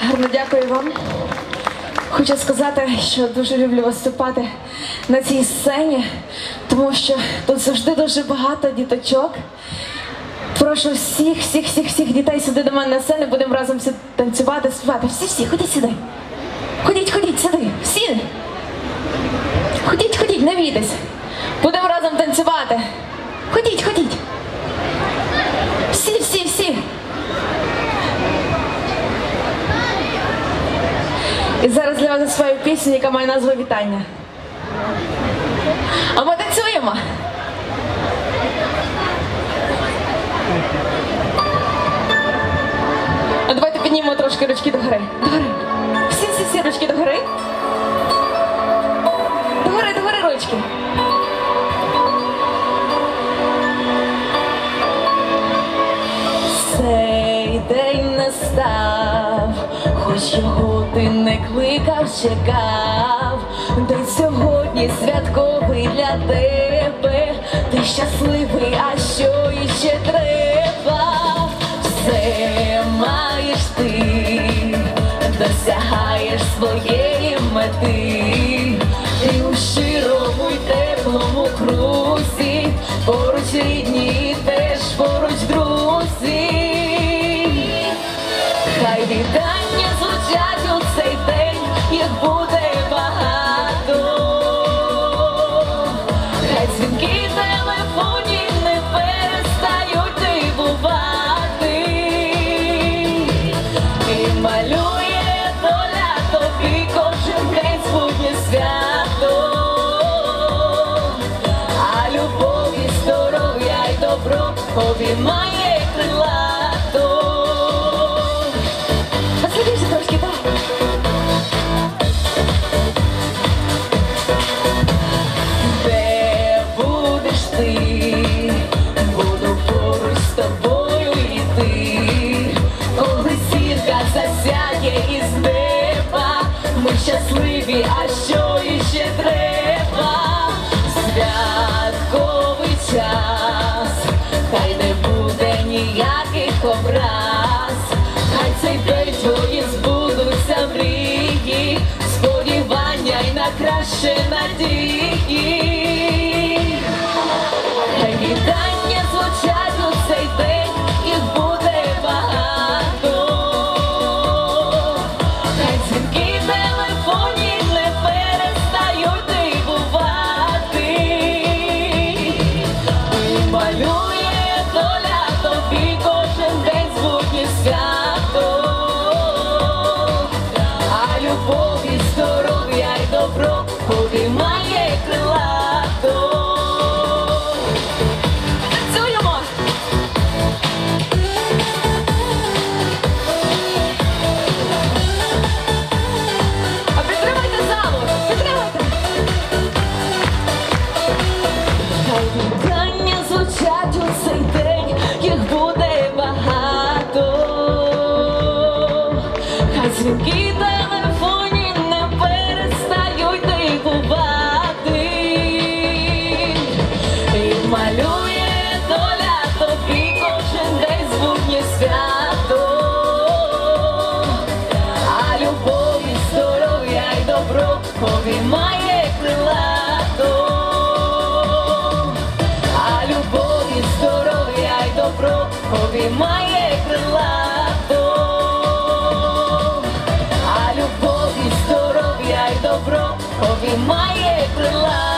Гарно дякую вам. Хочу сказати, що дуже люблю виступати на цій сцені, тому що тут завжди дуже багато діточок. Прошу всіх, всіх, всіх, всіх дітей сюди до мене на сцену, будемо разом танцювати, співати. Всі, всі, ходіть сюди. Ходіть, ходіть сюди. Всі. Ходіть, ходіть, не бійтесь. Будемо разом танцювати. Ходіть, ходіть. Всі, всі, всі. І зараз для вас заспіваю пісню, яка має назву Вітання. А ми танцюємо. А давайте піднімемо трошки ручки догори. Догори. Всі, всі, всі ручки догори. Догори, догори ручки. Цей день настав, хоч його ти не кликав, чекав, день сьогодні святковий для тебе, ти щасливий, а що іще треба? Все маєш ти, досягаєш своєї мети, і у щирому й теплому крузі, поруч рідні, теж поруч друзі. Вітання звучать у цей день, їх буде багато. Хай дзвінки телефонів не перестають дивувати. І малює доля тобі кожен день своє свято. А любов і здоров'я й добро обіймає засяє із неба, ми щасливі, а що іще треба? Святковий час, хай не буде ніяких образ, хай цей день твої збудуться мрії, сподівання й на краще надії. Добро обіймає крилато. Танцюємо! А підтримайте залу! Підтримайте! Хай вітання звучать у цей день, їх буде багато. Хай дзвінки і має крилато.